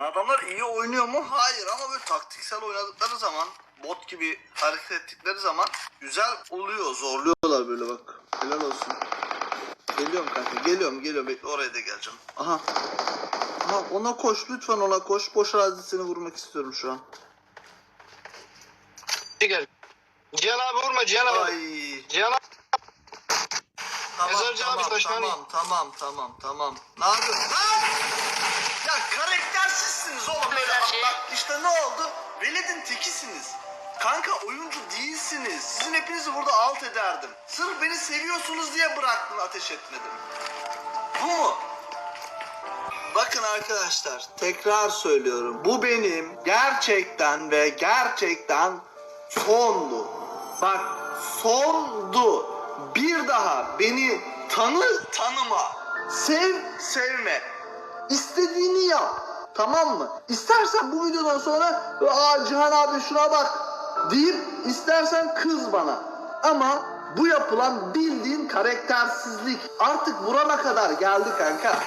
Adamlar iyi oynuyor mu? Hayır ama böyle taktiksel oynadıkları zaman bot gibi hareket ettikleri zaman güzel oluyor. Zorluyorlar böyle bak. Helal olsun. Geliyorum kanka. Geliyorum geliyorum. Bekle oraya da geleceğim. Aha. Aha ona koş. Lütfen ona koş. Boş arazisini vurmak istiyorum şu an. Gel. Cihan abi vurma Cihan abi. Ay. Cihan abi. Tamam Mezarcı abi tamam taşları- tamam tamam tamam tamam. Ne yapıyorsun? Ya karaktersizsiniz oldu? Veled'in tekisiniz. Kanka oyuncu değilsiniz. Sizin hepinizi burada alt ederdim. Sırf beni seviyorsunuz diye bıraktın ateş etmedim. Bu mu? Bakın arkadaşlar tekrar söylüyorum. Bu benim gerçekten ve gerçekten sondu. Bak sondu. Bir daha beni tanı tanıma. Sev sevme. İstediğini yap. Tamam mı? İstersen bu videodan sonra aa Cihan abi şuna bak deyip istersen kız bana. Ama bu yapılan bildiğin karaktersizlik. Artık burana kadar geldi kanka.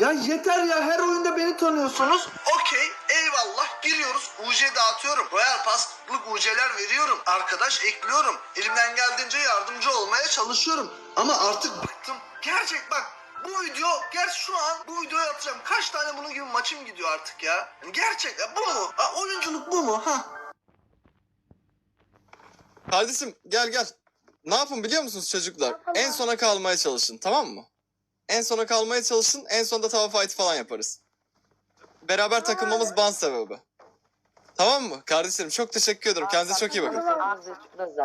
Ya yeter ya her oyunda beni tanıyorsunuz. Okey eyvallah giriyoruz. UC dağıtıyorum. Royal paslık UC'ler veriyorum. Arkadaş ekliyorum. Elimden geldiğince yardımcı olmaya çalışıyorum. Ama artık bıktım. Gerçek bak bu video gerçi şu an bu videoyu atacağım. Kaç tane bunun gibi maçım gidiyor artık ya. Yani gerçek ya, bu mu? Ha, oyunculuk bu mu? Ha. Kardeşim gel gel. Ne yapın biliyor musunuz çocuklar? En sona kalmaya çalışın tamam mı? En sona kalmaya çalışın. En sonunda tava fight falan yaparız. Beraber takılmamız ban sebebi. Tamam mı? Kardeşlerim çok teşekkür ederim. Kendinize çok iyi bakın.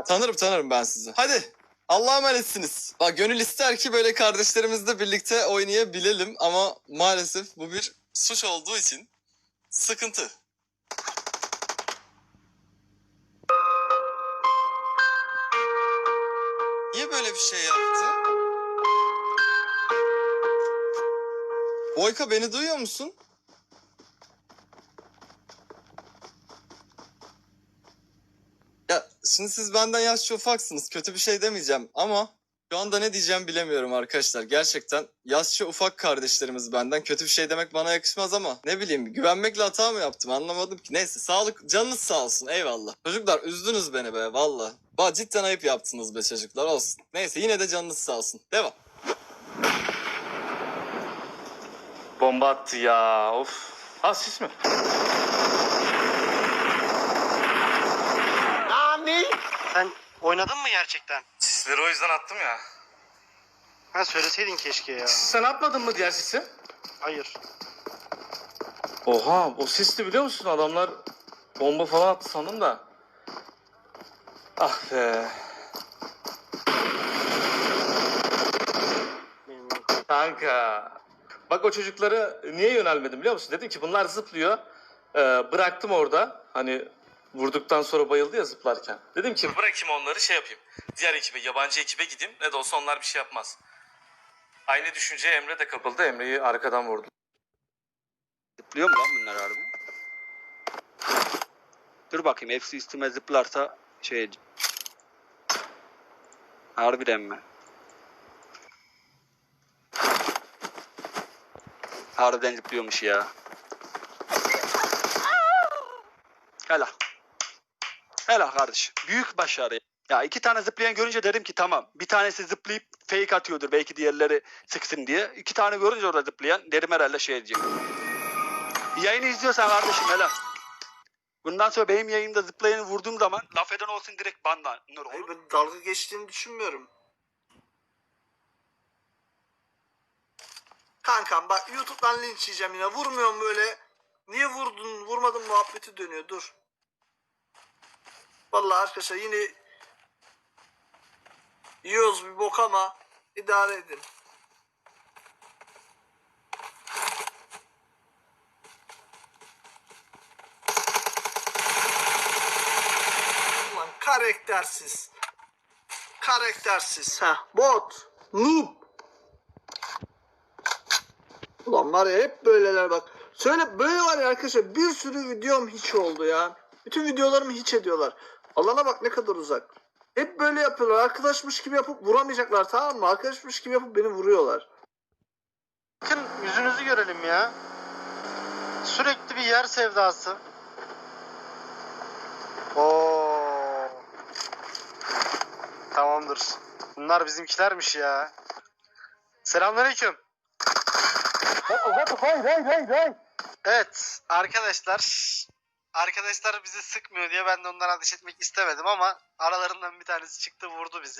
Tanırım tanırım ben sizi. Hadi. Allah'a emanetsiniz. Bak gönül ister ki böyle kardeşlerimizle birlikte oynayabilelim ama maalesef bu bir suç olduğu için sıkıntı. Niye böyle bir şey yaptı? Boyka beni duyuyor musun? Ya şimdi siz benden yaşça ufaksınız. Kötü bir şey demeyeceğim ama şu anda ne diyeceğim bilemiyorum arkadaşlar. Gerçekten yaşça ufak kardeşlerimiz benden. Kötü bir şey demek bana yakışmaz ama ne bileyim güvenmekle hata mı yaptım anlamadım ki. Neyse sağlık canınız sağ olsun eyvallah. Çocuklar üzdünüz beni be valla. Ba cidden ayıp yaptınız be çocuklar olsun. Neyse yine de canınız sağ olsun. Devam. Bomba attı ya. Of. Ha sis mi? Sen oynadın mı gerçekten? Sisleri o yüzden attım ya. Ha söyleseydin keşke ya. Sen atmadın mı diğer sisi? Hayır. Oha o sisti biliyor musun? Adamlar bomba falan attı sandım da. Ah be. Kanka. Bak o çocukları niye yönelmedim biliyor musun? Dedim ki bunlar zıplıyor. Ee, bıraktım orada. Hani vurduktan sonra bayıldı ya zıplarken. Dedim ki bırakayım onları şey yapayım. Diğer ekibe, yabancı ekibe gideyim. Ne de olsa onlar bir şey yapmaz. Aynı düşünceye Emre de kapıldı. Emre'yi arkadan vurdu. Zıplıyor mu lan bunlar harbi? Dur bakayım hepsi üstüme zıplarsa şey... Harbiden mi? Harbiden zıplıyormuş ya. Hela. Hela kardeş. Büyük başarı. Ya iki tane zıplayan görünce dedim ki tamam. Bir tanesi zıplayıp fake atıyordur belki diğerleri sıksın diye. İki tane görünce orada zıplayan dedim herhalde şey diyecek. Yayını izliyorsan kardeşim helal. Bundan sonra benim yayında zıplayanı vurduğum zaman laf eden olsun direkt banla. Nur Hayır ben dalga geçtiğini düşünmüyorum. Kankam bak YouTube'dan linç yiyeceğim yine. Vurmuyorum böyle. Niye vurdun vurmadın muhabbeti dönüyor dur. Vallahi arkadaşlar yine yiyoruz bir bok ama idare edin. Ulan karaktersiz. Karaktersiz. Ha bot. Noob. Ulan var ya hep böyleler bak. Söyle böyle var ya arkadaşlar bir sürü videom hiç oldu ya. Bütün videolarımı hiç ediyorlar. Alana bak ne kadar uzak. Hep böyle yapıyorlar. Arkadaşmış gibi yapıp vuramayacaklar tamam mı? Arkadaşmış gibi yapıp beni vuruyorlar. Bakın yüzünüzü görelim ya. Sürekli bir yer sevdası. Oo. Tamamdır. Bunlar bizimkilermiş ya. Selamünaleyküm. Evet arkadaşlar arkadaşlar bizi sıkmıyor diye ben de ondan ateş etmek istemedim ama aralarından bir tanesi çıktı vurdu bizi.